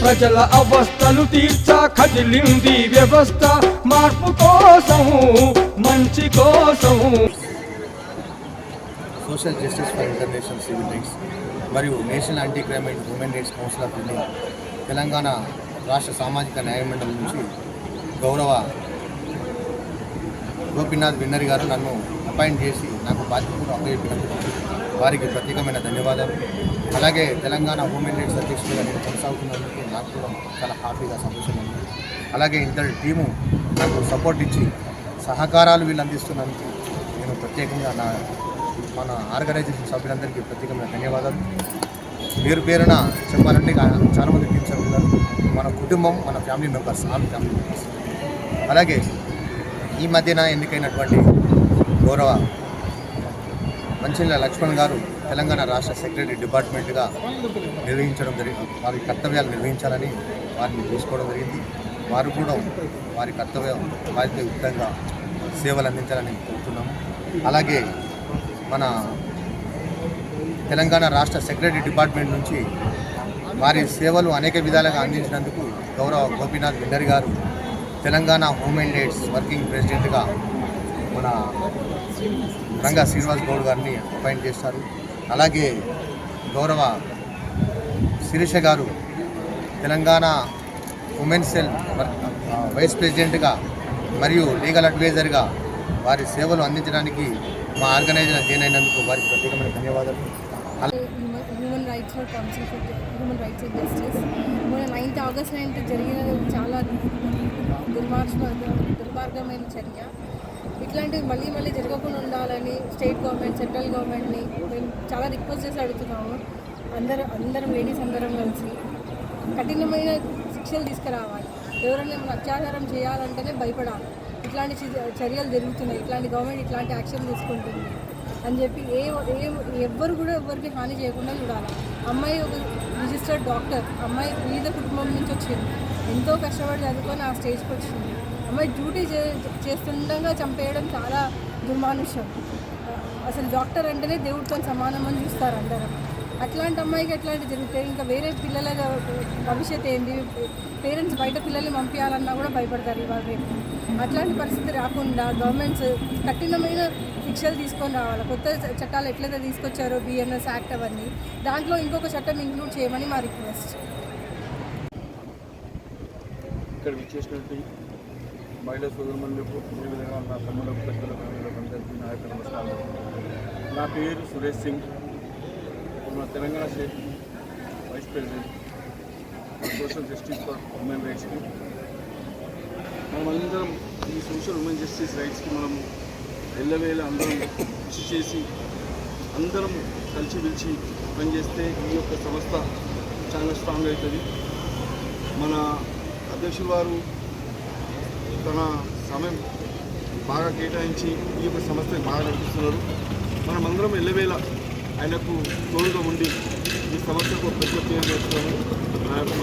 ప్రజల అవస్థలు తీర్చా కదిలింది వ్యవస్థ మార్పు కోసం మంచి కోసం social justice for international civil rights మరియు national anti crime and human rights council of India Telangana రాష్ట్ర సామాజిక న్యాయ మండలి నుంచి గౌరవ గోపీనాథ్ విన్నర్ గారు నన్ను అపాయింట్ చేసి నాకు బాధ్యతలు అప్పచెప్పినందుకు వారికి ప్రత్యేకమైన ధన్యవాదాలు. అలాగే తెలంగాణ ఉమెన్ రైట్స్ అధ్యక్షుడిగా నేను కొనసాగుతున్నందుకు నాకు కూడా చాలా హ్యాపీగా సంతోషంగా ఉంది. అలాగే ఇంతటి టీము నాకు సపోర్ట్ ఇచ్చి సహకారాలు వీళ్ళు అందిస్తున్నందుకు నేను ప్రత్యేకంగా నా మన ఆర్గనైజేషన్ సభ్యులందరికీ ప్రత్యేకమైన ధన్యవాదాలు. పేరు పేరున చెప్పాలంటే చాలామంది చాలా మంది మన కుటుంబం మన family members all family members. అలాగే ఈ మధ్యన ఎన్నికైనటువంటి గౌరవ మంచిళ్ళ లక్ష్మణ్ గారు తెలంగాణ రాష్ట్ర సెక్రటరీ డిపార్ట్మెంట్గా నిర్వహించడం జరిగింది. వారి కర్తవ్యాలు నిర్వహించాలని వారిని తీసుకోవడం జరిగింది. వారు కూడా వారి కర్తవ్యం బాధ్యతయుక్తంగా సేవలు అందించాలని కోరుతున్నాము. అలాగే మన తెలంగాణ రాష్ట్ర సెక్రటరీ డిపార్ట్మెంట్ నుంచి వారి సేవలు అనేక విధాలుగా అందించినందుకు గౌరవ గోపీనాథ్ బిండర్ గారు తెలంగాణ హ్యూమన్ రైట్స్ వర్కింగ్ ప్రెసిడెంట్గా మన రంగా శ్రీనివాస్ గౌడ్ గారిని అపాయింట్ చేస్తారు. అలాగే గౌరవ శిరీష గారు తెలంగాణ ఉమెన్ సెల్ వర్- వైస్ ప్రెసిడెంట్గా మరియు లీగల్ అడ్వైజర్గా వారి సేవలు అందించడానికి మా ఆర్గనైజర్ జాయిన్ అయినందుకు వారికి ప్రత్యేకమైన ధన్యవాదాలు. Human rights for council for human rights and justice మొన్న నైన్త్ ఆగస్ట్ నైన్త్ జరిగిన చాలా దుర్మార్గ దుర్మార్గమైన చర్య. ఇట్లాంటివి మళ్ళీ మళ్ళీ జరగకుండా ఉండాలని స్టేట్ గవర్నమెంట్ సెంట్రల్ గవర్నమెంట్ని మేము చాలా రిక్వెస్ట్ చేసి అడుగుతున్నాము. అందరూ అందరం లేడీస్ అందరం కలిసి కఠినమైన శిక్షలు తీసుకురావాలి. ఎవరైనా ఏమైనా అత్యాచారం చేయాలంటేనే భయపడాలి. ఇట్లాంటి చర్యలు జరుగుతున్నాయి. ఇట్లాంటి గవర్నమెంట్ ఇట్లాంటి యాక్షన్ తీసుకుంటుంది అని చెప్పి ఏ ఏ ఎవ్వరు కూడా ఎవరికి హాని చేయకుండా చూడాలి. అమ్మాయి ఒక రిజిస్టర్డ్ డాక్టర్. అమ్మాయి పేద కుటుంబం నుంచి వచ్చింది. ఎంతో కష్టపడి చదువుకొని ఆ స్టేజ్కి వచ్చింది. అమ్మాయి డ్యూటీ చే చేస్తుండగా చంపేయడం చాలా దుర్మానుష్యం అసలు డాక్టర్ అంటేనే దేవుడితో సమానం అని చూస్తారు అందరం. అట్లాంటి అమ్మాయికి ఎట్లాంటి జరిగితే ఇంకా వేరే పిల్లల భవిష్యత్ ఏంటి పేరెంట్స్ బయట పిల్లల్ని పంపించాలన్నా కూడా భయపడతారు ఇవాళ రేపు. అట్లాంటి పరిస్థితి రాకుండా గవర్నమెంట్స్ కఠినమైన శిక్షలు తీసుకొని రావాలి. కొత్త చట్టాలు ఎట్లయితే తీసుకొచ్చారో బిఎన్ఎస్ యాక్ట్ అవన్నీ దాంట్లో ఇంకొక చట్టం ఇంక్లూడ్ చేయమని మా రిక్వెస్ట్. ఇక్కడ మహిళా సోదరులకు ఈ విధంగా నా తమ్ములకు పెద్దలకు అన్నలకు అందరికీ నా యొక్క నమస్కారం నా పేరు సురేష్ సింగ్. మన Telangana state vice president social justice for women రైట్స్కి మనమందరం ఈ సోషల్ ఉమెన్ జస్టిస్ రైట్స్కి మనం ఎల్లవేళ అందరం కృషి చేసి అందరం కలిసి పిలిచి పనిచేస్తే ఈ యొక్క సంస్థ చాలా స్ట్రాంగ్ అవుతుంది. మన అధ్యక్షులు వారు తన సమయం బాగా కేటాయించి ఈ యొక్క సంస్థని బాగా నడిపిస్తున్నారు. మనమందరం ఎల్లవేళ ఆయనకు తోడుగా ఉండి ఈ సంస్థకు ప్రతి ఒక్క నా యొక్క